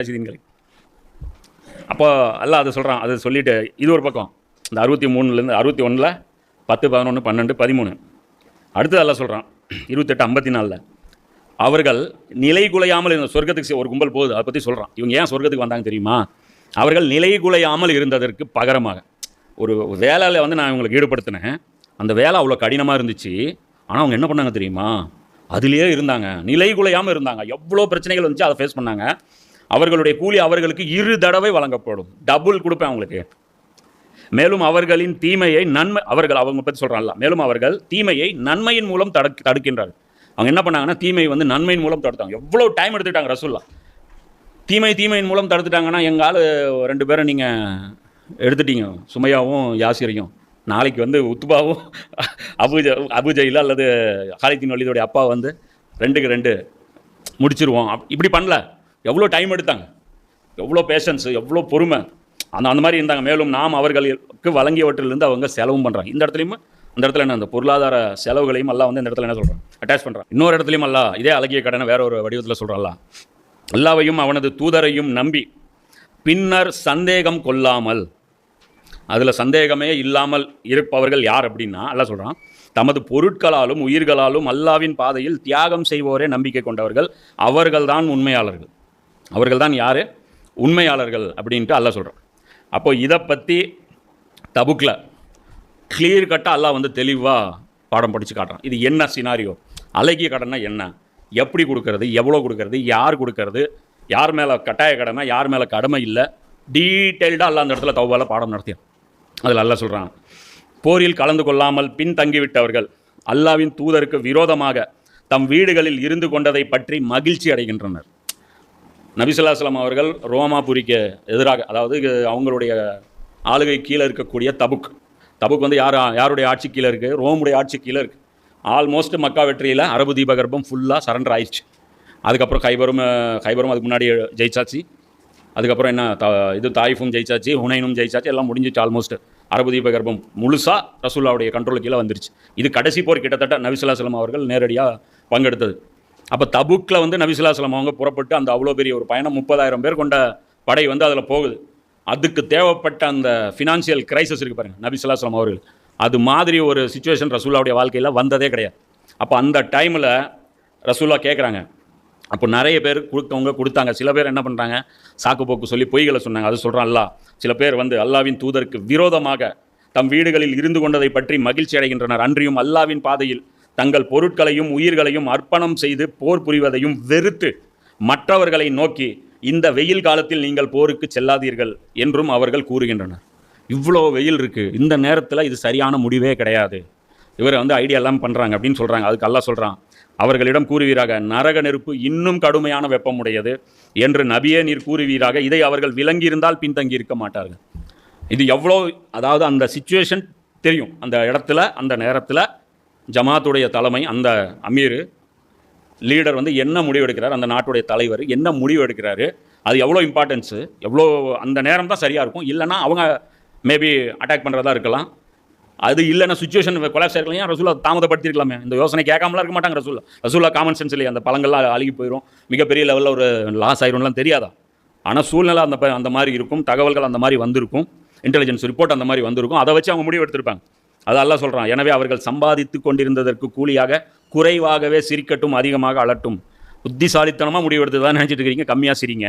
ரசீதுங்களை அப்போ அல்ல அதை சொல்கிறான் அதை சொல்லிட்டு இது ஒரு பக்கம். இந்த அறுபத்தி மூணுலேருந்து அறுபத்தி ஒன்றில் பத்து பதினொன்று பன்னெண்டு பதிமூணு. அடுத்து அல்லாஹ் சொல்கிறான் இருபத்தெட்டு ஐம்பத்தி நாலில். அவர்கள் நிலை குலையாமல் இருந்த சொர்க்கத்துக்கு ஒரு கும்பல் போகுது அதை பற்றி சொல்கிறான் இவங்க ஏன் சொர்க்கத்துக்கு வந்தாங்க தெரியுமா? அவர்கள் நிலை குலையாமல் இருந்ததற்கு பகரமாக. ஒரு வேலையில் வந்து நான் இவங்களுக்கு ஈடுபடுத்தினேன். அந்த வேலை அவ்வளோ கடினமாக இருந்துச்சு. ஆனால் அவங்க என்ன பண்ணாங்க தெரியுமா? அதிலேயே இருந்தாங்க. நிலை குலையாமல் இருந்தாங்க. எவ்வளோ பிரச்சனைகள் வந்துச்சு அதை ஃபேஸ் பண்ணாங்க. அவர்களுடைய கூலி அவர்களுக்கு இரு தடவை வழங்கப்படும். டபுள் கொடுப்பேன் அவங்களுக்கு. மேலும் அவர்களின் தீமையை நன்மை அவர்கள் அவங்க பற்றி சொல்கிறான்ல மேலும் அவர்கள் தீமையை நன்மையின் மூலம் தடுக் தடுக்கின்றார்கள். அவங்க என்ன பண்ணாங்கன்னா தீமை வந்து நன்மையின் மூலம் தடுத்தாங்க. எவ்வளோ டைம் எடுத்துக்கிட்டாங்க ரசூல்லா. தீமை தீமையின் மூலம் தடுத்துட்டாங்கன்னா எங்கள் ஆள் ரெண்டு பேரும் நீங்கள் எடுத்துட்டீங்க. சுமையாவும் யாசிரியும். நாளைக்கு வந்து உத்துபாவும் அபுஜ அபுஜையில் அல்லது ஹாலித்தின் வலிதோடைய அப்பா வந்து ரெண்டுக்கு ரெண்டு முடிச்சிருவோம். அப்- இப்படி பண்ணல. எவ்வளோ டைம் எடுத்தாங்க? எவ்வளோ பேஷன்ஸ் எவ்வளோ பொறுமை? அந்த அந்த மாதிரி இருந்தாங்க. மேலும் நாம் அவர்களுக்கு வழங்கியவற்றிலிருந்து அவங்க செலவும் பண்ணுறாங்க இந்த இடத்துலையும் அந்த இடத்துல என்ன அந்த பொருளாதார செலவுகளையும் எல்லாம் வந்து இந்த இடத்துல என்ன சொல்கிறான் அட்டாச் பண்ணுறான் இன்னொரு இடத்துலையும் அல்ல இதே அழகிய கடனை வேற ஒரு வடிவத்தில் சொல்கிறான்ல அல்லாவையும் அவனது தூதரையும் நம்பி பின்னர் சந்தேகம் கொள்ளாமல் அதில் சந்தேகமே இல்லாமல் இருப்பவர்கள் யார் அப்படின்னா அல்ல சொல்கிறான் தமது பொருட்களாலும் உயிர்களாலும் அல்லாவின் பாதையில் தியாகம் செய்வோரே நம்பிக்கை கொண்டவர்கள் அவர்கள்தான் உண்மையாளர்கள். அவர்கள் தான் யார்? உண்மையாளர்கள் அப்படின்ட்டு அல்லா சொல்கிறான் அப்போ இதை பற்றி தபுக்கில் கிளியர் கட்டாக அல்லாஹ் வந்து தெளிவாக பாடம் படித்து காட்டுறான். இது என்ன சினாரியோ அழகிய கடன்னா என்ன? எப்படி கொடுக்கறது? எவ்வளோ கொடுக்கறது? யார் கொடுக்கறது? யார் மேலே கட்டாய கடமை? யார் மேலே கடமை இல்லை? டீட்டெயில்டாக அல்லாஹ் அந்த இடத்துல தவ்வால பாடம் நடத்தியான். அதில் அல்ல சொல்கிறான் போரில் கலந்து கொள்ளாமல் பின்தங்கிவிட்டவர்கள் அல்லாவின் தூதருக்கு விரோதமாக தம் வீடுகளில் இருந்து கொண்டதை பற்றி மகிழ்ச்சி அடைகின்றனர். நபிசுல்லாஸ்லாம் அவர்கள் ரோமாபுரிக்கு எதிராக அதாவது அவங்களுடைய ஆளுகை கீழே இருக்கக்கூடிய தபுக். தபுக் வந்து யார் யாருடைய ஆட்சி கீழே இருக்குது ரோமுடைய ஆட்சி கீழே இருக்குது ஆல்மோஸ்ட் மக்கா வெற்றியில் அரபு தீபகற்பம் ஃபுல்லாக சரண்டர் ஆயிடுச்சு. அதுக்கப்புறம் கைபரும் கைபரும் அதுக்கு முன்னாடி ஜெயிச்சாச்சு. அதுக்கப்புறம் என்ன த இது தாயிஃபும் ஜெயிச்சாச்சு ஹுனைனும் ஜெயிச்சாச்சு எல்லாம் முடிஞ்சிச்சு ஆல்மோஸ்ட் அரபு தீபகற்பம் முழுசாக ரசூல்லாவுடைய கண்ட்ரோலுக்கு கீழே வந்துருச்சு. இது கடைசி போர் கிட்டத்தட்ட நபிசுல்லாஸ்லாம் அவர்கள் நேரடியாக பங்கெடுத்தது. அப்போ தபுக்கில் வந்து நபிசுல்லாஸ்லாம் அவங்க புறப்பட்டு அந்த அவ்வளோ பெரிய ஒரு பயணம் முப்பதாயிரம் பேர் கொண்ட படை வந்து அதில் போகுது. அதுக்கு தேவைப்பட்ட அந்த ஃபினான்ஷியல் கிரைசஸ் இருக்கு பாருங்கள் நபிசுல்லாஸ்லாம் அவர்கள். அது மாதிரி ஒரு சுச்சுவேஷன் ரசூல்லாவுடைய வாழ்க்கையில் வந்ததே கிடையாது. அப்போ அந்த டைமில் ரசூல்லா கேட்குறாங்க அப்போ நிறைய பேர் கொடுத்தவங்க கொடுத்தாங்க. சில பேர் என்ன பண்ணுறாங்க சாக்கு போக்கு சொல்லி பொய்களை சொன்னாங்க. அது சொல்கிறான் அல்லாஹ். சில பேர் வந்து அல்லாவின் தூதருக்கு விரோதமாக தம் வீடுகளில் இருந்து கொண்டதை பற்றி மகிழ்ச்சி அடைகின்றனர். அன்றியும் அல்லாவின் பாதையில் தங்கள் பொருட்களையும் உயிர்களையும் அர்ப்பணம் செய்து போர் புரிவதையும் வெறுத்து மற்றவர்களை நோக்கி இந்த வெயில் காலத்தில் நீங்கள் போருக்கு செல்லாதீர்கள் என்றும் அவர்கள் கூறுகின்றனர். இவ்வளோ வெயில் இருக்குது இந்த நேரத்தில் இது சரியான முடிவே கிடையாது. இவர் வந்து ஐடியா எல்லாம் பண்ணுறாங்க அப்படின்னு சொல்கிறாங்க அதுக்கு அல்லாஹ் சொல்கிறான் அவர்களிடம் கூறுவீராக நரக நெருப்பு இன்னும் கடுமையான வெப்பமுடையது என்று நபியே நீர் கூறுவீராக இதை அவர்கள் விளங்கியிருந்தால் பின்தங்கி இருக்க மாட்டார்கள். இது எவ்வளோ அதாவது அந்த சுச்சுவேஷன் தெரியும். அந்த இடத்துல அந்த நேரத்தில் ஜமாத்துடைய தலைமை அந்த அமீர் லீடர் வந்து என்ன முடிவு எடுக்கிறார் அந்த நாட்டுடைய தலைவர் என்ன முடிவு எடுக்கிறாரு அது எவ்வளோ இம்பார்ட்டன்ஸு எவ்வளோ அந்த நேரம் தான் சரியாக இருக்கும் இல்லைன்னா அவங்க மேபி அட்டாக் பண்ணுறதா இருக்கலாம். அது இல்லைன்னா சுச்சுவேஷன் கொலாப்ஸ் இருக்கலாம் ஏன் ரசூலா தாமதப்படுத்திருக்கலாமே? இந்த யோசனை கேட்காமலாம் இருக்க மாட்டாங்க ரசூலா. ரசூலா காமன் சென்ஸ் இல்லையா அந்த பழங்கள்லாம் அழுகி போயிடும் மிகப்பெரிய லெவலில் ஒரு லாஸ் ஆயிரும்லாம் தெரியாதா? ஆனால் சூழ்நிலை அந்த ப- அந்த மாதிரி இருக்கும் தகவல்கள் அந்த மாதிரி வந்திருக்கும் இன்டெலிஜென்ஸ் ரிப்போர்ட் அந்த மாதிரி வந்திருக்கும் அதை வச்சு அவங்க முடிவு எடுத்திருப்பாங்க. அது சொல்கிறான் எனவே அவர்கள் சம்பாதித்து கொண்டிருந்ததற்கு கூலியாக குறைவாகவே சிரிக்கட்டும் அதிகமாக அலட்டும். புத்திசாலித்தனமாக முடிவெடுத்து தான் நினச்சிட்டு இருக்கிறீங்க கம்மியாக சிரிங்க.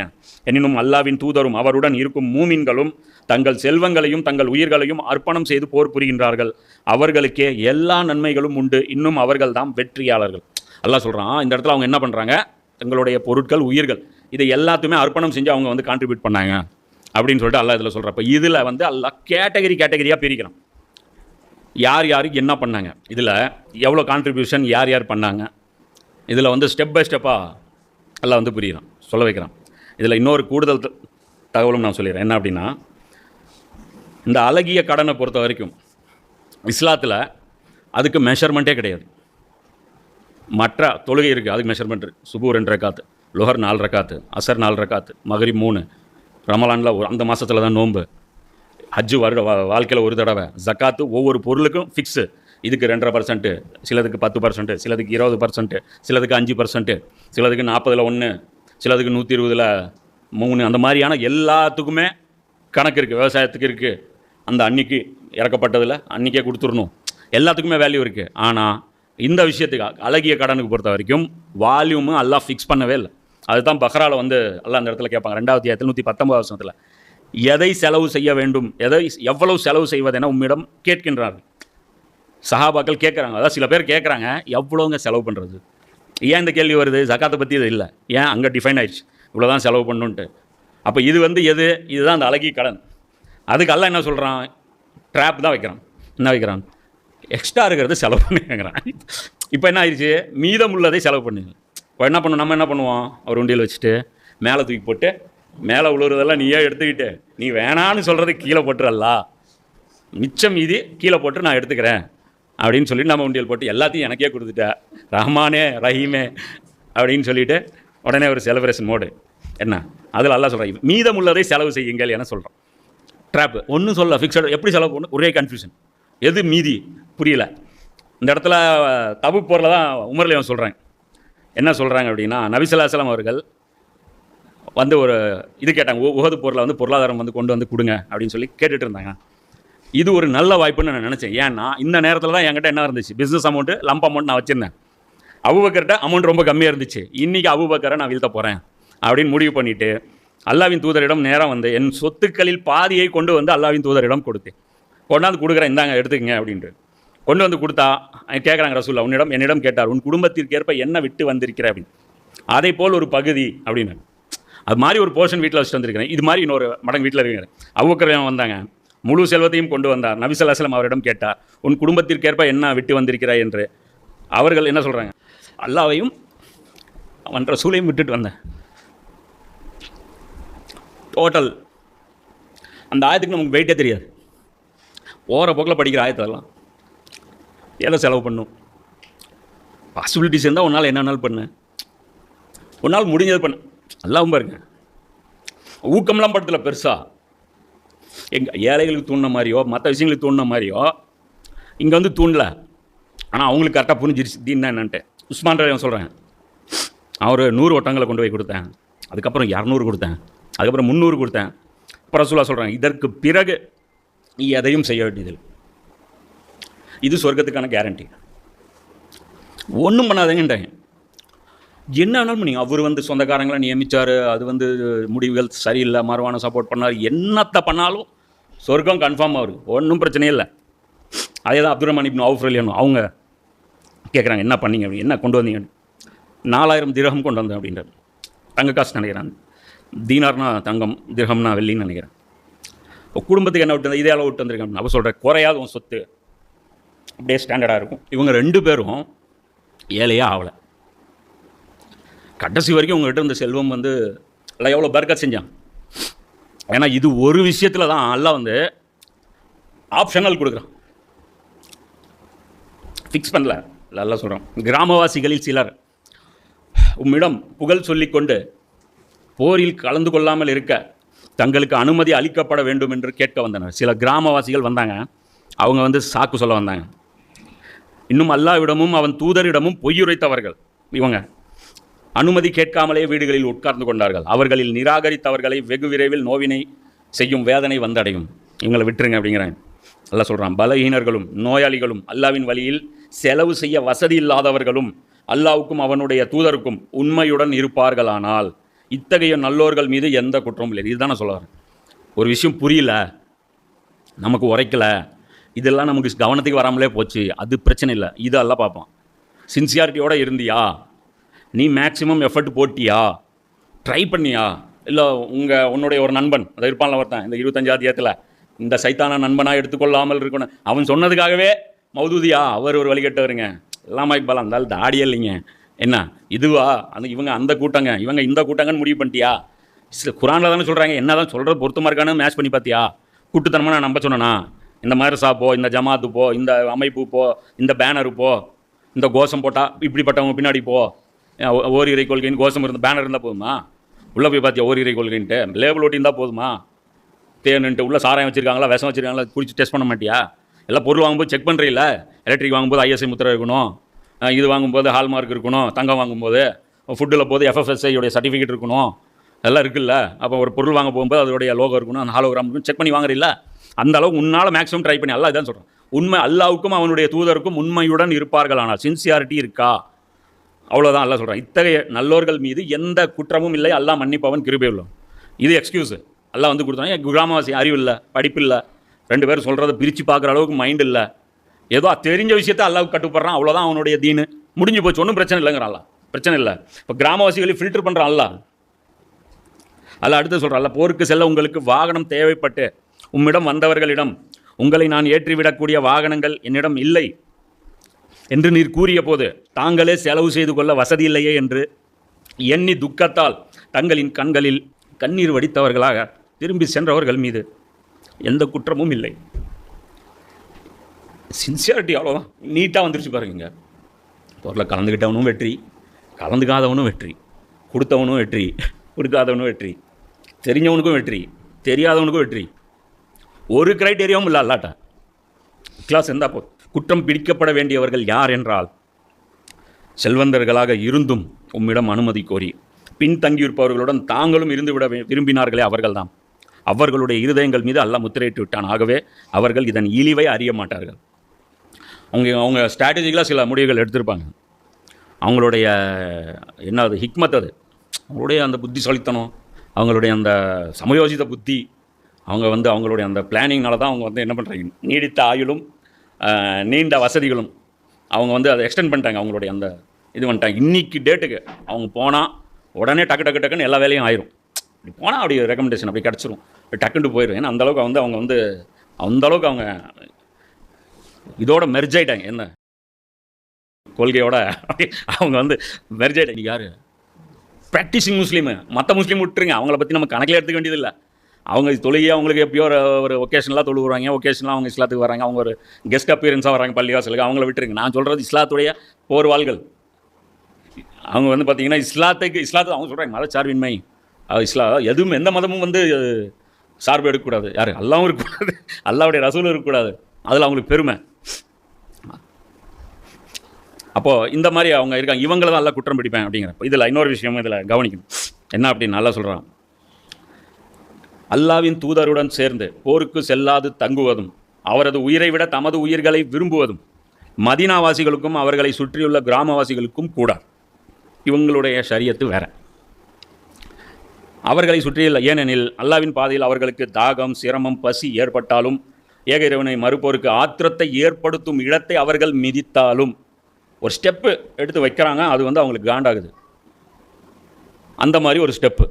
எனினும் அல்லாவின் தூதரும் அவருடன் இருக்கும் மூமின்களும் தங்கள் செல்வங்களையும் தங்கள் உயிர்களையும் அர்ப்பணம் செய்து போர் புரிகின்றார்கள். அவர்களுக்கே எல்லா நன்மைகளும் உண்டு. இன்னும் அவர்கள்தாம் வெற்றியாளர்கள். அல்லாஹ் சொல்கிறான் இந்த இடத்துல அவங்க என்ன பண்ணுறாங்க தங்களுடைய பொருட்கள் உயிர்கள் இதை எல்லாத்தையுமே அர்ப்பணம் செஞ்சு அவங்க வந்து கான்ட்ரிபியூட் பண்ணாங்க. அப்படின்னு சொல்லிட்டு அல்லாஹ் இதில் சொல்கிறப்ப இதில் வந்து அல்லாஹ் கேட்டகரி கேட்டகரியாக பிரிக்கிறான் யார் யாருக்கு என்ன பண்ணாங்க? இதில் எவ்வளோ கான்ட்ரிபியூஷன் யார் யார் பண்ணாங்க? இதில் வந்து ஸ்டெப் பை ஸ்டெப்பாக எல்லாம் வந்து புரியிறான் சொல்ல வைக்கிறான் இதில் இன்னொரு கூடுதல் த- தகவலும் நான் சொல்லிடுறேன். என்ன அப்படின்னா இந்த அழகிய கடனை பொறுத்த வரைக்கும் இஸ்லாத்தில் அதுக்கு மெஷர்மெண்ட்டே கிடையாது. மற்ற தொழுகை இருக்குது அதுக்கு மெஷர்மெண்ட் இருக்குது சுபு ரெண்டு ரக்காத்து லுஹர் நாலு ரக்காத்து அசர் நாலு ரக்காத்து மகரி மூணு ரமலானில் ஒரு அந்த மாதத்தில் தான் நோன்பு. ஹஜ்ஜு வருட வா- வாழ்க்கையில் ஒரு தடவை. ஜக்காத்து ஒவ்வொரு பொருளுக்கும் ஃபிக்ஸு இதுக்கு ரெண்டரை பர்சன்ட்டு சிலதுக்கு பத்து பர்சன்ட்டு சிலதுக்கு இருபது பர்சன்ட்டு சிலதுக்கு அஞ்சு பர்சன்ட்டு சிலதுக்கு நாற்பதில் ஒன்று சிலதுக்கு நூற்றி இருபதில் மூணு. அந்த மாதிரியான எல்லாத்துக்குமே கணக்கு இருக்குது விவசாயத்துக்கு இருக்குது அந்த அன்னைக்கு இறக்கப்பட்டதில் அன்றைக்கே கொடுத்துடணும். எல்லாத்துக்குமே வேல்யூ இருக்குது ஆனால் இந்த விஷயத்துக்கு அழகிய கடனுக்கு பொறுத்த வரைக்கும் வால்யூமும் எல்லாம் ஃபிக்ஸ் பண்ணவே இல்லை. அதுதான் பஹ்ராவில் வந்து எல்லாம் அந்த இடத்துல கேட்பாங்க. ரெண்டாவது அத்தியாயத்தில் நூற்றி பத்தொம்பது வருஷத்தில் எதை செலவு செய்ய வேண்டும்? எதை எவ்வளவு செலவு செய்வதென உம்மிடம் கேட்கின்றார்கள். சஹாபாக்கள் கேட்குறாங்க. அதாவது சில பேர் கேட்குறாங்க எவ்வளோங்க செலவு பண்ணுறது ஏன் இந்த கேள்வி வருது? ஜக்காத்தை பற்றி இது இல்லை. ஏன் அங்கே டிஃபைன் ஆயிடுச்சு? இவ்வளோ தான் செலவு பண்ணணுன்ட்டு அப்போ இது வந்து எது? இதுதான் அந்த அழகி கடன். அதுக்கு அல்ல என்ன சொல்கிறான் ட்ராப் தான் வைக்கிறான். என்ன வைக்கிறான்? எக்ஸ்ட்ரா இருக்கிறது செலவு பண்ணுங்கிறான். இப்போ என்ன ஆயிடுச்சு மீதம் உள்ளதை செலவு பண்ணுங்க. இப்போ என்ன பண்ணுவோம் நம்ம என்ன பண்ணுவோம்? ஒரு உண்டியல் வச்சுட்டு மேலே தூக்கி போட்டு மேலே உழுவுறதெல்லாம் நீயே எடுத்துக்கிட்டு நீ வேணான்னு சொல்கிறது கீழே போட்டுறல்லா. மிச்சம் மீதி கீழே போட்டு நான் எடுத்துக்கிறேன் அப்படின்னு சொல்லி நம்ம உண்டியல் போட்டு எல்லாத்தையும் எனக்கே கொடுத்துட்டேன் ரஹ்மானே ரஹீமே அப்படின்னு சொல்லிட்டு உடனே ஒரு செலிப்ரேஷன் மோடு என்ன? அதில் எல்லாம் சொல்கிறேன் மீதம் உள்ளதை செலவு செய்யுங்கள் என சொல்கிறோம் ட்ராப் ஒன்றும் சொல்ல ஃபிக்ஸட் எப்படி செலவு பண்ணணும்? ஒரே கன்ஃபியூஷன் எது மீதி? புரியல. இந்த இடத்துல தபு போரில் தான் உமர்லையும் சொல்கிறேன் என்ன சொல்கிறாங்க அப்படின்னா நபிசல்லாசலம் அவர்கள் வந்து ஒரு இது கேட்டாங்க உகது பொருளை போரில் வந்து பொருளாதாரம் வந்து கொண்டு வந்து கொடுங்க அப்படின்னு சொல்லி கேட்டுட்டு இருந்தாங்க. இது ஒரு நல்ல வாய்ப்புன்னு நான் நினச்சேன். ஏன்னா இந்த நேரத்தில் தான் என்கிட்ட என்ன இருந்துச்சு? பிஸ்னஸ் அமௌண்ட்டு லம்ப் அமௌண்ட் நான் வச்சுருந்தேன். அவுபக்கர்கிட்ட அமௌண்ட் ரொம்ப கம்மியாக இருந்துச்சு. இன்றைக்கி அவுபக்கரை நான் வீழ்த்த போகிறேன் அப்படின்னு முடிவு பண்ணிவிட்டு அல்லாவின் தூதரிடம் நேரம் வந்து என் சொத்துக்களில் பாதியை கொண்டு வந்து அல்லாவின் தூதரிடம் கொடுத்தேன். கொண்டாந்து கொடுக்குறேன் இந்தாங்க எடுத்துக்கங்க அப்படின்ட்டு. கொண்டு வந்து கொடுத்தா கேட்குறாங்க ரசூல்லா உன்னிடம் என்னிடம் கேட்டார் உன் குடும்பத்திற்கேற்ப என்ன விட்டு வந்திருக்கிற அப்படின்னு. அதை போல் ஒரு பகுதி அப்படின்னு. அது மாதிரி ஒரு போர்ஷன் வீட்டில் வச்சுட்டு வந்திருக்கிறேன். இது மாதிரி இன்னொரு மடங்கு வீட்டில் இருக்கிறேன். அவ்வக்கரையும் வந்தாங்க. முழு செல்வத்தையும் கொண்டு வந்தார். நபிசல்லாஸ்லம் அவரிடம் கேட்டார். உன் குடும்பத்திற்கேற்ப என்ன விட்டு வந்திருக்கிறாய் என்று. அவர்கள் என்ன சொல்கிறாங்க அல்லாவையும் அவன் ரசூலையும் விட்டுட்டு வந்தேன். டோட்டல் அந்த ஆயத்துக்கு நமக்கு வெயிட்டே தெரியாது. போகிற போக்கில் படிக்கிற ஆயத்தெல்லாம் எதை செலவு பண்ணும்? பாசிபிலிட்டிஸ் இருந்தால் உன்னால் என்னன்னாலும் பண்ணு. உன்னால் முடிஞ்சது பண்ணு. எல்லாம் பாருங்க. ஊக்கம்லாம் படத்தில் பெருசாக எங்கள் ஏழைகளுக்கு தூண்டின மாதிரியோ மற்ற விஷயங்களுக்கு தூண்டின மாதிரியோ இங்கே வந்து தூண்டல ஆனால் அவங்களுக்கு கரெக்டாக புரிஞ்சிருச்சு. தீன் என்னன்ட்டு. உஸ்மான் ரலியம் சொல்கிறேன் அவர் நூறு ஒட்டங்களை கொண்டு போய் கொடுத்தேன். அதுக்கப்புறம் இரநூறு கொடுத்தேன். அதுக்கப்புறம் முந்நூறு கொடுத்தேன். அப்புறம் சொல்லா சொல்கிறேன் இதற்கு பிறகு நீ எதையும் செய்ய வேண்டியது இது சொர்க்கத்துக்கான கேரண்டி ஒன்றும் பண்ணாதேங்கன்றாங்க என்ன ஆனாலும் நீங்கள் அவர் வந்து சொந்தக்காரங்களை நியமித்தார் அது வந்து முடிவுகள் சரியில்லை மறுவான சப்போர்ட் பண்ணார் என்னத்தை பண்ணாலும் சொர்க்கம் கன்ஃபார்ம் ஆகுது. ஒன்றும் பிரச்சனையே இல்லை. அதே தான் அப்துல் ரஹ்மான் இப்னு அவுஃப் அவங்க கேட்குறாங்க என்ன பண்ணீங்க? அப்படின்னு என்ன கொண்டு வந்தீங்க? நாலாயிரம் திரகம் கொண்டு வந்தேன் அப்படின்றார். தங்க காசு நினைக்கிறேன் தீனார்னா தங்கம் திரகம்னா வெள்ளின்னு நினைக்கிறேன். குடும்பத்துக்கு என்ன விட்டு இதே அளவு விட்டு வந்திருக்கேன் அப்போ சொல்கிறேன் குறையாத உன் சொத்து. அப்படியே ஸ்டாண்டர்டாக இருக்கும். இவங்க ரெண்டு பேரும் ஏழையாக ஆகலை. கடைசி வரைக்கும் உங்கள்கிட்ட இருந்த செல்வம் வந்து எல்லாம் எவ்வளோ பர்க்கத் செஞ்சான்? ஏன்னா இது ஒரு விஷயத்தில் தான் எல்லாம் வந்து ஆப்ஷனல் கொடுக்குறான். ஃபிக்ஸ் பண்ணல நல்லா சொல்கிறோம் கிராமவாசிகளில் சிலர் உம்மிடம் புகழ் சொல்லிக்கொண்டு போரில் கலந்து கொள்ளாமல் இருக்க தங்களுக்கு அனுமதி அளிக்கப்பட வேண்டும் என்று கேட்க வந்தனர். சில கிராமவாசிகள் வந்தாங்க அவங்க வந்து சாக்கு சொல்ல வந்தாங்க. இன்னும் அல்லாவிடமும் அவன் தூதரிடமும் பொய்யுரைத்தவர்கள் இவங்க. அனுமதி கேட்காமலே வீடுகளில் உட்கார்ந்து கொண்டார்கள். அவர்களில் நிராகரித்தவர்களை வெகு விரைவில் நோவினை செய்யும் வேதனை வந்தடையும். எங்களை விட்டுருங்க அப்படிங்கிறேன். நல்லா சொல்கிறான் பலஹீனர்களும் நோயாளிகளும் அல்லாவின் வழியில் செலவு செய்ய வசதி இல்லாதவர்களும் அல்லாவுக்கும் அவனுடைய தூதருக்கும் உண்மையுடன் இருப்பார்களானால் இத்தகைய நல்லோர்கள் மீது எந்த குற்றமும் இல்லை. இதுதான் நான் ஒரு விஷயம் புரியல நமக்கு உரைக்கல இதெல்லாம் நமக்கு கவனத்துக்கு வராமலே போச்சு அது பிரச்சனை இல்லை. இதெல்லாம் பார்ப்போம் சின்சியாரிட்டியோடு இருந்தியா? நீ மேக்ஸிமம் எஃபர்ட் போட்டியா? ட்ரை பண்ணியா? இல்லை உங்கள் உன்னுடைய ஒரு நண்பன் அதை இருப்பான்ல ஒருத்தன் இந்த இருபத்தஞ்சாவது இந்த சைத்தான நண்பனாக எடுத்துக்கொள்ளாமல் இருக்கணும். அவன் சொன்னதுக்காகவே மௌதூதியா அவர் ஒரு வழிகட்டவருங்க எல்லாமா இப்பலாம் இருந்தாலும் தாடியே இல்லைங்க. என்ன? இதுவா? அந்த இவங்க அந்த கூட்டங்க இவங்க இந்த கூட்டங்கன்னு முடிவு பண்ணிட்டியா? குரானில் தானே சொல்கிறாங்க என்ன தான் சொல்கிறது பொருத்தமாக இருக்கான்னு மேட்ச் பண்ணி பார்த்தியா கூட்டுத்தனமாக நான் நம்ப சொன்னேனா? இந்த மதரசா போ இந்த ஜமாத்து போ இந்த அமைப்பு போ இந்த பேனர் போ இந்த கோஷம் போட்டால் இப்படிப்பட்டவங்க பின்னாடி போ. ஓரிரை கொள்கைன்னு கோஷம் இருந்த பேனர் இருந்தால் போதுமா? உள்ளே போய் பார்த்தியா ஓரிரை கொள்கைன்ட்டு? லேபிள் ஓட்டி இருந்தால் போதுமா? தேனுன்ட்டு உள்ள சாராயம் வச்சிருக்காங்களா விஷம் வச்சிருக்காங்களா குடிச்சு டெஸ்ட் பண்ண மாட்டியா? எல்லாம் பொருள் வாங்கும்போது செக் பண்ணுறீல்ல எலக்ட்ரிக் வாங்கும்போது ஐஎஸ்ஐ முத்திரை இருக்கணும். இது வாங்கும்போது ஹால்மார்க் இருக்கணும் தங்கம் வாங்கும்போது ஃபுட்டில் போது எஃப்எஃப்எஸ்ஐயுடைய சர்டிஃபிகேட் இருக்கணும். அதெல்லாம் இருக்குல்ல? அப்போ ஒரு பொருள் வாங்க போகும்போது அதோடைய லோகோ இருக்கணும் அந்த ஹாலோகிராம் இருக்கும் செக் பண்ணி வாங்குறீல்ல? அந்த அளவுக்கு உன்னால் மேக்ஸிமம் ட்ரை பண்ணி எல்லாம் இதான் சொல்கிறேன் உண்மை அல்லாவுக்கும் அவனுடைய தூதருக்கும் உண்மையுடன் இருப்பார்கள் ஆனால் சின்சியாரிட்டி இருக்கா? அவ்வளோதான் அல்ல சொல்கிறான் இத்தகைய நல்லோர்கள் மீது எந்த குற்றமும் இல்லை. அல்லா மன்னிப்பவன் கிருபை உள்ளவன் இது எக்ஸ்கியூஸு எல்லாம் வந்து கொடுத்தாங்க கிராமவாசி அறிவு இல்லை படிப்பு இல்லை. ரெண்டு பேரும் சொல்கிறத பிரித்து பார்க்குற அளவுக்கு மைண்ட் இல்லை. ஏதோ தெரிஞ்ச விஷயத்த அல்லாவுக்கு கட்டுப்படுறான். அவ்வளோதான் அவனுடைய தீனு. முடிஞ்சு போச்சு ஒன்றும் பிரச்சனை இல்லைங்கிறான் பிரச்சனை இல்லை. இப்போ கிராமவாசிகளை ஃபில்டர் பண்ணுறான் அல்ல அல்ல அடுத்து சொல்கிறான் அல்ல போருக்கு செல்ல உங்களுக்கு வாகனம் தேவைப்பட்டு உம்மிடம் வந்தவர்களிடம் உங்களை நான் ஏற்றிவிடக்கூடிய வாகனங்கள் என்னிடம் இல்லை. என்று நீர் கூறிய போது தாங்களே செலவு செய்து கொள்ள வசதி இல்லையே என்று எண்ணி துக்கத்தால் தங்களின் கண்களில் கண்ணீர் வடித்தவர்களாக திரும்பி சென்றவர்கள் மீது எந்த குற்றமும் இல்லை. சின்சியாரிட்டி அவ்வளோதான் நீட்டாக வந்துருச்சு பாருங்க. பொருளை கலந்துக்கிட்டவனும் வெற்றி கலந்துக்காதவனும் வெற்றி கொடுத்தவனும் வெற்றி கொடுக்காதவனும் வெற்றி தெரிஞ்சவனுக்கும் வெற்றி தெரியாதவனுக்கும் வெற்றி. ஒரு க்ரைட்டேரியாவும் இல்லை அல்லாட்டா. கிளாஸ் இருந்தால் போதும். குற்றம் பிடிக்கப்பட வேண்டியவர்கள் யார் என்றால் செல்வந்தர்களாக இருந்தும் உம்மிடம் அனுமதி கோரி பின்தங்கியிருப்பவர்களுடன் தாங்களும் இருந்துவிட விரும்பினார்களே அவர்கள்தான் அவர்களுடைய இருதயங்கள் மீது அல்லாஹ் முத்திரையிட்டு விட்டான். ஆகவே அவர்கள் இதன் இழிவை அறிய மாட்டார்கள். அவங்க அவங்க ஸ்ட்ராட்டஜிக்கலாக சில முடிவுகள் எடுத்திருப்பாங்க. அவங்களுடைய என்ன அது ஹிக்மத் அது. அவங்களுடைய அந்த புத்திசாலித்தனம் அவங்களுடைய அந்த சமயோஜித புத்தி அவங்க வந்து அவங்களுடைய அந்த பிளானிங்னால தான் அவங்க வந்து என்ன பண்ணுறாங்க நீடித்த ஆயுளும் நீண்ட வசதிகளும் அவங்க வந்து அதை எக்ஸ்டெண்ட் பண்ணிட்டாங்க அவங்களுடைய அந்த இது பண்ணிட்டாங்க இன்னைக்கு டேட்டுக்கு அவங்க போனால் உடனே டக்கு டக்கு டக்குன்னு எல்லா வேலையும் ஆயிரும். இப்படி போனால் அப்படி ரெக்கமெண்டேஷன் அப்படி கிடச்சிரும். டக்குன்ட்டு போயிடும் ஏன்னா அந்தளவுக்கு வந்து அவங்க வந்து அந்தளவுக்கு அவங்க இதோட மெர்ஜ் ஆயிட்டாங்க. என்ன? கொள்கையோட அவங்க வந்து மெர்ஜ் ஆயிட்டாங்க. யார்? ப்ராக்டிசிங் முஸ்லீமு மற்ற முஸ்லீம் விட்டுருங்க. அவங்கள பற்றி நம்ம கணக்கில் எடுத்துக்க வேண்டியதில்லை. அவங்க தொழுகையே அவங்களுக்கு எப்பயோ ஒரு ஒரு ஒகேஷனலாக தொழுகிறாங்க ஒகேஷனலாக அவங்க இஸ்லாத்துக்கு வராங்க அவங்க ஒரு கெஸ்ட் அப்பியரன்ஸாக வராங்க பள்ளிவாசலுக்கு அவங்கள விட்டுருங்க. நான் சொல்கிறது இஸ்லாத்துடைய போர்வாள்கள் அவங்க வந்து பார்த்திங்கன்னா இஸ்லாத்துக்கு இஸ்லாத்தை அவங்க சொல்கிறாங்க மதச்சார்பின்மை. இஸ்லா எதுவும் எந்த மதமும் வந்து சார்பு எடுக்கக்கூடாது. யார்? அல்லாவும் இருக்கக்கூடாது. அல்லாவுடைய ரசூலும் இருக்கக்கூடாது. அதில் அவங்களுக்கு பெருமை. அப்போது இந்த மாதிரி அவங்க இருக்காங்க. இவங்கள தான் நல்லா குற்றம் பிடிப்பேன் அப்படிங்கிற. இதில் இன்னொரு விஷயம் இதில் கவனிக்கணும். என்ன அப்படின்னு நல்லா சொல்கிறான் அல்லாவின் தூதருடன் சேர்ந்து போருக்கு செல்லாது தங்குவதும் அவரது உயிரை விட தமது உயிர்களை விரும்புவதும் மதீனாவாசிகளுக்கும் அவர்களை சுற்றியுள்ள கிராமவாசிகளுக்கும் கூட. இவங்களுடைய சரியத்து வேற. அவர்களை சுற்றியுள்ள ஏனெனில் அல்லாவின் பாதையில் அவர்களுக்கு தாகம் சிரமம் பசி ஏற்பட்டாலும் ஏக இறைவனை மறுப்போருக்கு ஆத்திரத்தை ஏற்படுத்தும் இடத்தை அவர்கள் மிதித்தாலும் ஒரு ஸ்டெப்பு எடுத்து வைக்கிறாங்க அது வந்து அவங்களுக்கு காண்டாகுது அந்த மாதிரி ஒரு ஸ்டெப்பு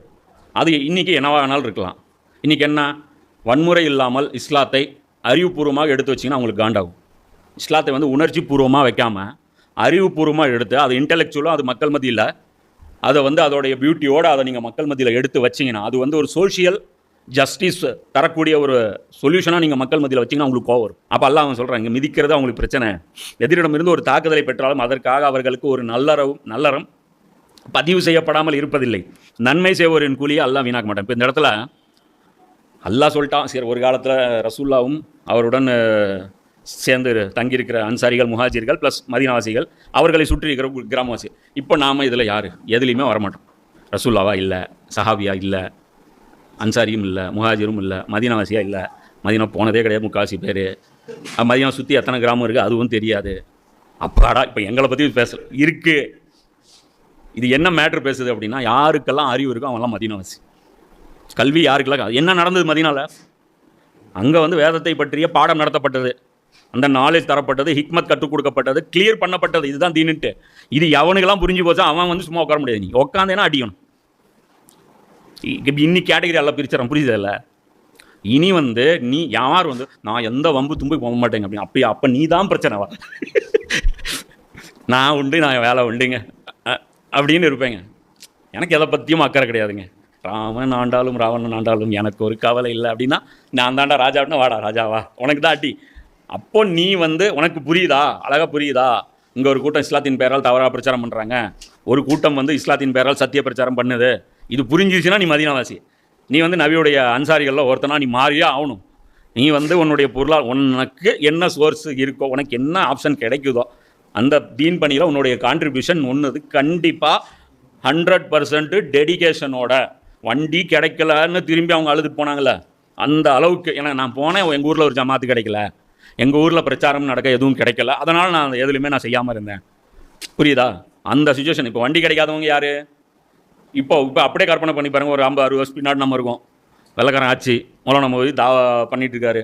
அது இன்றைக்கி என்னவானாலும் இருக்கலாம். இன்றைக்கி என்ன? வன்முறை இல்லாமல் இஸ்லாத்தை அறிவுபூர்வமாக எடுத்து வச்சிங்கன்னா அவங்களுக்கு காண்டாகும். இஸ்லாத்தை வந்து உணர்ச்சி பூர்வமாக வைக்காமல் அறிவுபூர்வமாக எடுத்து அது இன்டெலெக்சுவலாக அது மக்கள் மத்தியில் அதை வந்து அதோடைய பியூட்டியோடு அதை நீங்கள் மக்கள் மத்தியில் எடுத்து வச்சிங்கன்னா அது வந்து ஒரு சோஷியல் ஜஸ்டிஸ் தரக்கூடிய ஒரு சொல்யூஷனாக நீங்கள் மக்கள் மத்தியில் வச்சிங்கன்னா உங்களுக்கு கோவம் வரும். அப்போ அல்லாஹ் அவன் சொல்கிறாங்க இங்கே மிதிக்கிறது அவங்களுக்கு பிரச்சனை. எதிரிடமிருந்து ஒரு தாக்குதலை பெற்றாலும் அதற்காக அவர்களுக்கு ஒரு நல்லறவும் நல்லறம் பதிவு செய்யப்படாமல் இருப்பதில்லை. நன்மை செய்வோரின் கூலியை எல்லாம் வீணாக்க மாட்டேன். இப்போ இந்த இடத்துல அல்லாஹ் சொல்லிட்டான் சரி ஒரு காலத்தில் ரசூல்லாவும் அவருடன் சேர்ந்து தங்கியிருக்கிற அன்சாரிகள் முஹாஜிர்கள் ப்ளஸ் மதீனாவாசிகள் அவர்களை சுற்றி இருக்கிற கிராமவாசி. இப்போ நாம் இதில் யார்? எதுலேயுமே வரமாட்டோம். ரசூல்லாவா இல்லை சஹாபியா இல்லை அன்சாரியும் இல்லை முஹாஜிரும் இல்லை மதீனாவாசியா இல்லை. மதினா போனதே கிடையாது முக்காசி பேர். மதினா சுற்றி எத்தனை கிராமம் இருக்குது அதுவும் தெரியாது. அப்பாடா இப்போ எங்களை பற்றி பேச இருக்குது இது என்ன மேட்ரு பேசுது அப்படின்னா யாருக்கெல்லாம் அறிவு இருக்கோ அவங்களாம் மதீனாவாசி. கல்வி யாருக்கெல்லாம் என்ன நடந்தது மதினால? அங்கே வந்து வேதத்தை பற்றிய பாடம் நடத்தப்பட்டது. அந்த நாலேஜ் தரப்பட்டது ஹிக்மத் கற்றுக் கொடுக்கப்பட்டது கிளியர் பண்ணப்பட்டது. இதுதான் தீனுட்டு. இது எவனுக்கெல்லாம் புரிஞ்சு போச்சா அவன் வந்து சும்மா உட்கார முடியாது. நீ உட்காந்தேன்னா அடிக்கணும்? இன்னி கேட்டகரி எல்லாம் பிரிச்சிடறேன். புரியுதுல்ல இனி வந்து நீ யார் வந்து நான் எந்த வம்பு தும்பி போக மாட்டேங்க அப்படின்னு. அப்படி அப்போ நீ தான் பிரச்சனைவா நான் உண்டு நான் வேலை உண்டுங்க. அ- அப்படின்னு இருப்பேங்க. எனக்கு எதை பற்றியும் அக்கறை கிடையாதுங்க. ராமன் ஆண்டாலும் ராவணன் ஆண்டாலும் எனக்கு ஒரு கவலை இல்லை அப்படின்னா நான் தாண்டா ராஜாவுன்னா வாடா ராஜாவா? உனக்கு தான் அட்டி அப்போ நீ வந்து உனக்கு புரியுதா? அழகாக புரியுதா? இங்கே ஒரு கூட்டம் இஸ்லாத்தின் பெயரால் தவறாக பிரச்சாரம் பண்ணுறாங்க ஒரு கூட்டம் வந்து இஸ்லாத்தின் பெயரால் சத்திய பிரச்சாரம் பண்ணுது. இது புரிஞ்சிச்சுன்னா நீ மதினவாசி நீ வந்து நபியுடைய அன்சாரிகளில் ஒருத்தனா நீ மாறியே ஆகணும். நீ வந்து உன்னுடைய பொருளால் உனக்கு என்ன சோர்ஸ் இருக்கோ உனக்கு என்ன ஆப்ஷன் கிடைக்குதோ அந்த தீன் பணியில் உன்னுடைய கான்ட்ரிபியூஷன் ஒன்றுது கண்டிப்பாக ஹண்ட்ரட் பர்சன்ட்டு டெடிகேஷனோட வண்டி கிடைக்கலன்னு திரும்பி அவங்க அழுதுட்டு போனாங்கல்ல? அந்த அளவுக்கு ஏன்னா நான் போனேன் எங்கள் ஊரில் ஒரு ஜமாத்து கிடைக்கல. எங்கள் ஊரில் பிரச்சாரம் நடக்க எதுவும் கிடைக்கல. அதனால் நான் எதுலையுமே நான் செய்யாமல் இருந்தேன். புரியுதா? அந்த சுச்சுவேஷன் இப்போ வண்டி கிடைக்காதவங்க யார்? இப்போ இப்போ அப்படியே கற்பனை பண்ணி பாருங்க ஒரு ஐம்பது அறுபது வருஷம் பின்னாடி நம்ம இருக்கோம். வெள்ளக்காரன் ஆச்சு மூலம் நம்ம போய் தாவா பண்ணிட்டு இருக்காரு.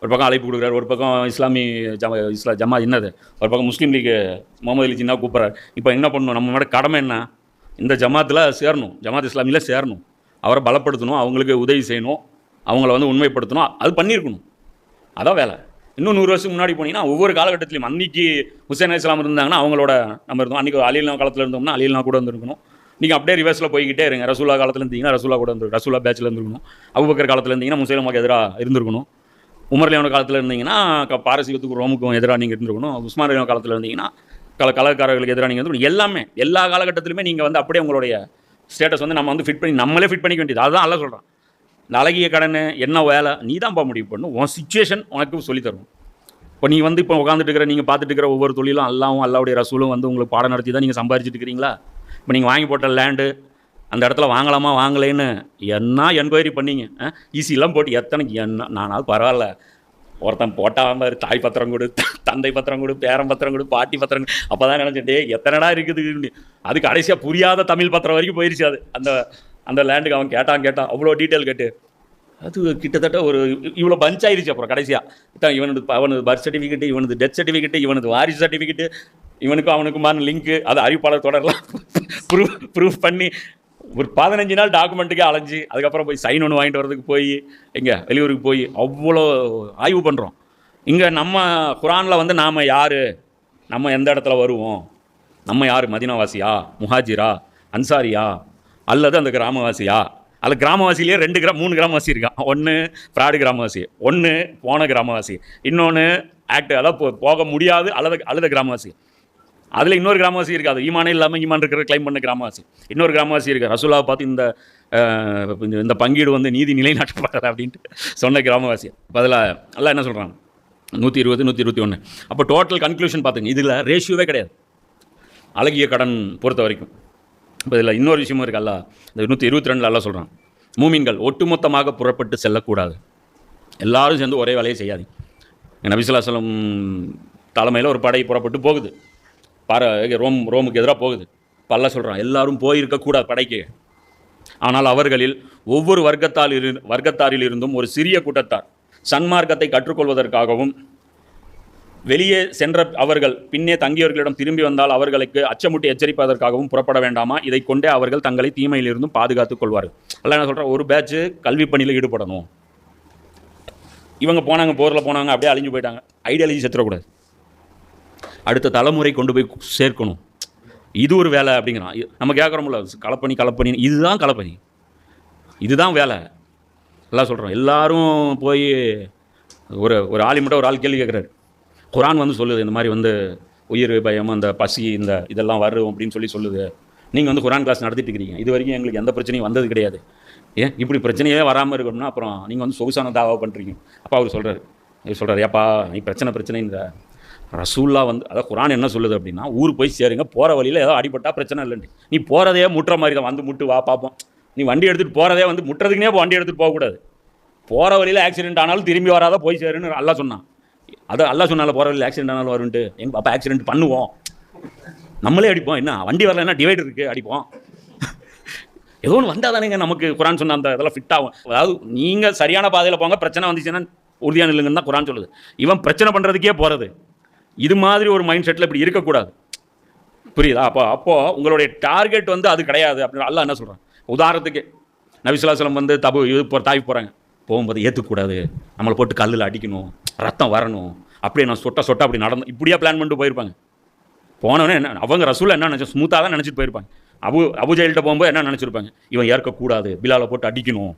ஒரு பக்கம் அழைப்பு கொடுக்குறாரு ஒரு பக்கம் இஸ்லாமி ஜமா இஸ்லா ஜமா என்னது? ஒரு பக்கம் முஸ்லீம் லீக் முகமது அலி ஜின்னா கூப்பிட்றாரு. இப்போ என்ன பண்ணணும்? நம்ம கடமை என்ன? இந்த ஜமாத்தில் சேரணும். ஜமாத் இஸ்லாமியில் சேரணும். அவரை பலப்படுத்தணும் அவங்களுக்கு உதவி செய்யணும் அவங்கள வந்து உண்மைப்படுத்தணும் அது பண்ணியிருக்கணும். அதான் வேலை. இன்னும் நூறு வருஷம் முன்னாடி போனீங்கன்னா ஒவ்வொரு காலகட்டத்திலையும் அன்னைக்கு ஹுசேன் அலி இஸ்லாம் இருந்தாங்கன்னா அவங்களோட நம்ம இருந்தோம். அன்றைக்கி அலிலா காலத்தில் இருந்தோம்னா அலிலா கூட இருந்திருக்கணும். நீங்கள் அப்படியே ரிவர்ஸில் போய்கிட்டே இருங்க. ரசூலா காலத்தில் இருந்தீங்கன்னா ரசூலா கூட இருந்து ரசூலா பேச்சில் இருந்திருக்கணும். அபுபக்கர் காலத்தில் இருந்தீங்கன்னா முஸ்லீமுக்கு எதிராக இருந்திருக்கணும். உமர்லியான காலத்தில் இருந்தீங்கன்னா பாரசீகத்துக்கு பாரசீகத்துக்கும் ரோமுக்கும் எதிராக நீங்கள் இருந்திருக்கணும். உஸ்மானியான காலத்தில் இருந்தீங்கன்னா கல கலக்காரர்களுக்கு எதிராக நீங்கள் இருந்திருக்கணும். எல்லாமே எல்லா காலகட்டத்திலுமே நீங்கள் வந்து அப்படியே உங்களுடைய ஸ்டேட்டஸ் வந்து நம்ம வந்து ஃபிட் பண்ணி நம்மளே ஃபிட் பண்ணிக்க வேண்டியது. அதுதான் அல்ல சொல்கிறான் இந்த அழகிய கடன் என்ன வேலை நீ தான்ப்பா முடிவு பண்ணும் உன் சுச்சுவேஷன் உனக்கு சொல்லித்தரும் இப்போ நீ வந்து இப்போ உட்காந்துட்டு இருக்கிற நீங்கள் பார்த்துட்டு இருக்கிற ஒவ்வொரு தொழிலும் அல்லாவும் அல்லாவுடைய ரசூலும் வந்து உங்களுக்கு பாடம் நடத்தி தான் நீங்கள் சம்பாரிச்சிட்டு இருக்கிறீங்களா? இப்போ நீங்கள் வாங்கி போட்ட லேண்டு அந்த இடத்துல வாங்கலாமா வாங்கலேன்னு என்ன என்கொயரி பண்ணீங்க? ஈஸிலாம் போட்டு எத்தனை என்ன நானாவது பரவாயில்ல. ஒருத்தன் போட்டால் தாய் பத்திரம் கொடு தந்தை பத்திரம் கொடு பேரன் பத்திரம் கொடு பாட்டி பத்திரம் கொடு. அப்போ தான் நினச்சேன் டே எத்தனைடா இருக்குது அது கடைசியாக புரியாத தமிழ் பத்திரம் வரைக்கும் போயிருச்சு அது. அந்த அந்த லேண்டுக்கு அவன் கேட்டான் கேட்டான். அவ்வளோ டீட்டெயில் கேட்டு அது கிட்டத்தட்ட ஒரு இவ்வளோ பஞ்ச் ஆயிடுச்சு அப்புறம் கடைசியாக இவனது அவனது பர்த் சர்டிஃபிகேட்டு இவனது டெத் சர்டிஃபிகேட் இவனது வாரிசு சர்டிஃபிகேட்டு இவனுக்கும் அவனுக்குமான லிங்க்கு அது அறிவிப்பாளர் தொடரலாம் ப்ரூஃப் ப்ரூஃப் பண்ணி ஒரு பதினஞ்சு நாள் டாக்குமெண்ட்டுக்கே அலைஞ்சு அதுக்கப்புறம் போய் சைன் ஒன்று வாங்கிட்டு வரதுக்கு போய் எங்கே வெளியூருக்கு போய் அவ்வளோ ஆய்வு பண்ணுறோம் இங்கே நம்ம குரானில் வந்து நாம் யார்? நம்ம எந்த இடத்துல வருவோம்? நம்ம யார்? மதினாவாசியா? முஹாஜிரா? அன்சாரியா? அல்லது அந்த கிராமவாசியா? அதில் கிராமவாசிலேயே ரெண்டு கிராம் மூணு கிராமவாசி இருக்கான் ஒன்று ஃப்ராடு கிராமவாசி ஒன்று போன கிராமவாசி இன்னொன்று ஆக்ட் அதாவது போ- போக முடியாது அல்லது அழுத கிராமவாசி. அதில் இன்னொரு கிராமவாசி இருக்காது. அது ஈமானே இல்லாமல் ஈமான் இருக்கிற கிளைம் பண்ண கிராமவாசி. இன்னொரு கிராமவாசி இருக்கு ரசூலாவை பார்த்து இந்த இந்த- பங்கீடு வந்து நீதி நிலைநாட்டப்படாது அப்படின்ட்டு சொன்ன கிராமவாசி. இப்போ அதில் எல்லாம் என்ன சொல்கிறாங்க நூற்றி இருபது நூற்றி இருபத்தி ஒன்று அப்போ டோட்டல் கன்க்ளூஷன் பார்த்துங்க. இதில் ரேஷியோவே கிடையாது. அழகிய கடன் பொறுத்த வரைக்கும். இப்போ இதில் இன்னொரு விஷயமும் இருக்குல்ல இந்த நூற்றி இருபத்தி ரெண்டில் எல்லாம் சொல்கிறான் மூமின்கள் ஒட்டுமொத்தமாக புறப்பட்டு செல்லக்கூடாது. எல்லாரும் சேர்ந்து ஒரே வேலையை செய்யாது நபிசுல்லா சொல்லம் தலைமையில் ஒரு படை புறப்பட்டு போகுது. பார ரோம் ரோமுக்கு எதிராக போகுது. பல்ல சொல்கிறான் எல்லாரும் போயிருக்கக்கூடாது படைக்கு. ஆனால் அவர்களில் ஒவ்வொரு வர்க்கத்தால் இரு வர்க்கத்தாரில் இருந்தும் ஒரு சிறிய கூட்டத்தார் சன்மார்க்கத்தை கற்றுக்கொள்வதற்காகவும் வெளியே சென்ற அவர்கள் பின்னே தங்கியவர்களிடம் திரும்பி வந்தால் அவர்களுக்கு அச்சமுட்டி எச்சரிப்பதற்காகவும் புறப்பட வேண்டாமா? இதை கொண்டே அவர்கள் தங்களை தீமையிலிருந்தும் பாதுகாத்துக் கொள்வார்கள். அல்ல என்ன சொல்கிறேன் ஒரு பேட்ச் கல்வி பணியில் ஈடுபடணும். இவங்க போனாங்க போரில் போனாங்க அப்படியே அழிஞ்சு போயிட்டாங்க. ஐடியாலஜி செத்துடக்கூடாது அடுத்த தலைமுறை கொண்டு போய் சேர்க்கணும். இது ஒரு வேலை அப்படிங்கிறான். நம்ம கேட்குறோம்ல கலப்பணி கலப்பணி இதுதான் கலப்பணி. இதுதான் வேலை. எல்லாம் சொல்கிறோம் எல்லாரும் போய் ஒரு ஒரு ஆளி மட்டும் ஒரு ஆள் கேள்வி கேட்குறாரு குரான் வந்து சொல்லுது இந்த மாதிரி வந்து உயிர் பயம் அந்த பசி இந்த இதெல்லாம் வரும் அப்படின்னு சொல்லி சொல்லுது. நீங்கள் வந்து குரான் கிளாஸ் நடத்திட்டு இருக்கிறீங்க. இது வரைக்கும் எங்களுக்கு எந்த பிரச்சனையும் வந்தது கிடையாது. ஏன்? இப்படி பிரச்சனையே வராமல் இருக்கணும்னா அப்புறம் நீங்கள் வந்து சொகுசான தாவா பண்ணுறீங்க அப்பா அவர் சொல்கிறார் இவர் சொல்கிறார் ஏப்பா நீ பிரச்சனை பிரச்சனைங்கிற ரசூல்லா வந்து அதாவது குரான் என்ன சொல்லுது அப்படின்னா ஊர் போய் சேருங்க போகிற வழியில் ஏதோ அடிபட்டா பிரச்சனை இல்லைன்ட்டு. நீ போகிறதே முட்டுற மாதிரி தான் வந்து முட்டு வா பார்ப்போம் நீ வண்டி எடுத்துகிட்டு போகிறதே வந்து முட்டுறதுக்குனே வண்டி எடுத்துகிட்டு போகக்கூடாது. போகிற வழியில் ஆக்சிடென்ட் ஆனாலும் திரும்பி வராத போய் சேருன்னு அல்லா சொன்னான். அது அல்லா சொன்னால போகிற வழியில் ஆக்சிடென்ட் ஆனாலும் வரும்ட்டு எங்கள் பாப்பா ஆக்சிடென்ட் பண்ணுவோம். நம்மளே அடிப்போம். என்ன வண்டி வரல என்ன டிவைடர் இருக்குது அடிப்போம். ஏதோ ஒன்று வந்தால் தானேங்க நமக்கு குரான் சொன்ன அந்த இதெல்லாம் ஃபிட் ஆகும். அதாவது நீங்கள் சரியான பாதையில் போங்க பிரச்சனை வந்துச்சுன்னா உறுதியான இல்லைங்கன்னு தான் குரான் சொல்லுது. இவன் பிரச்சனை பண்ணுறதுக்கே போகிறது இது மாதிரி ஒரு மைண்ட் செட்டில் இப்படி இருக்கக்கூடாது. புரியுதா? அப்போ அப்போது உங்களுடைய டார்கெட் வந்து அது கிடையாது. அப்படின்னு அல்லாஹ் என்ன சொல்கிறான் உதாரணத்துக்கு நபிசுல்லாசலம் வந்து தபு இது போ தாய் போகிறாங்க போகும்போது ஏற்றுக்கூடாது நம்மளை போட்டு கல்லில் அடிக்கணும். ரத்தம் வரணும். அப்படியே நான் சொட்ட சொட்ட அப்படி நடந்து இப்படியே பிளான் பண்ணிட்டு போயிருப்பாங்க. போனவனே என்ன அவங்க ரசூலில் என்ன நினச்சா ஸ்மூத்தாக தான் நினச்சிட்டு போயிருப்பாங்க. அபு அபுஜெயில்கிட்ட போகும்போது என்ன நினச்சிருப்பாங்க? இவன் ஏற்கக்கூடாது. பிலாலை போட்டு அடிக்கணும்.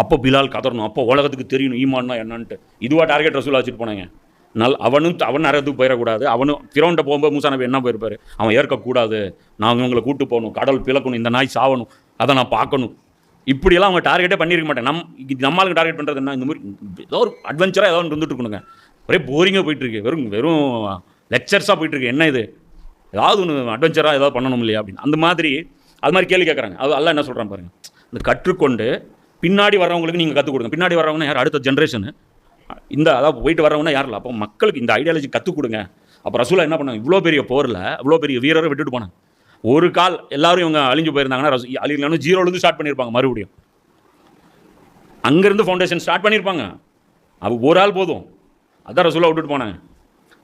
அப்போ பிலால் கதறணும். அப்போ உலகத்துக்கு தெரியணும் ஈமான்னா என்னன்ட்டு. இதுவா டார்கெட் ரசூலாக வச்சுட்டு போனாங்க. நல் அவனும் அவன் நரகத்துக்கு போயிடக்கூடாது அவனும் திரோண்ட போகும்போது மூசா நபி என்ன போயிருப்பார்? அவன் ஏற்கக்கூடாது. நான் உங்களை கூட்டு போகணும் கடல் பிளக்கணும் இந்த நாய் சாவணும் அதை நான் பார்க்கணும். இப்படியெல்லாம் அவங்க டார்கெட்டே பண்ணியிருக்க மாட்டேன். நம் நம்மளுக்கு டார்கெட் பண்ணுறது என்ன? இந்த மாதிரி ஏதோ ஒரு அட்வென்ச்சராக ஏதோ ஒன்று இருந்துட்டு இருக்கணுங்க ஒரே போரிங்காக போயிட்டுருக்கு. வெறும் வெறும் லெக்சர்ஸாக போயிட்டுருக்கு. என்ன இது? ஏதாவது ஒன்று அட்வென்ச்சராக ஏதாவது பண்ணணும் இல்லையா அப்படின்னு. அந்த மாதிரி அது மாதிரி கேள்வி கேட்குறாங்க அது எல்லாம் என்ன சொல்கிறான் பாருங்கள் இந்த கற்றுக்கொண்டு பின்னாடி வரவங்களுக்கு நீங்கள் கற்றுக் கொடுங்க. பின்னாடி வரவங்க யார்? அடுத்த ஜென்ரேஷனு இந்த அதாவது போயிட்டு வரவங்கன்னா யாரில்ல அப்போ மக்களுக்கு இந்த ஐடியாலஜி கற்றுக் கொடுங்க. அப்போ ரசூலா என்ன பண்ணாங்க? இவ்வளோ பெரிய போரில் இவ்வளோ பெரிய வீரரை விட்டுட்டு போனாங்க. ஒரு கால் எல்லாரும் இவங்க அழிஞ்சு போயிருந்தாங்கன்னா ரசூ அழிலன்னு ஜீரோலேருந்து ஸ்டார்ட் பண்ணியிருப்பாங்க மறுபடியும். அங்கேருந்து ஃபவுண்டேஷன் ஸ்டார்ட் பண்ணியிருப்பாங்க அவ ஒரு ஆள் போதும். அதான் ரசூலா விட்டுட்டு போனாங்க.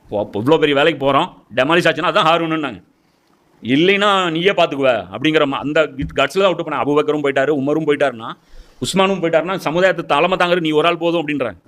இப்போ அப்போ இவ்வளோ பெரிய வேலைக்கு போகிறோம் டெமாலிஸ் ஆச்சுன்னா அதான் ஹாரூனுன்னாங்க இல்லைன்னா நீயே பார்த்துக்குவ அப்படிங்கிற அந்த கட்ஸில் தான் விட்டு போனேன் அபுபக்கரும் போயிட்டாரு உமரும் போயிட்டாருன்னா உஸ்மானும் போயிட்டாருன்னா சமுதாயத்தை தலைமை தாங்குற நீ ஒரு ஆள் போதும் அப்படின்றாங்க.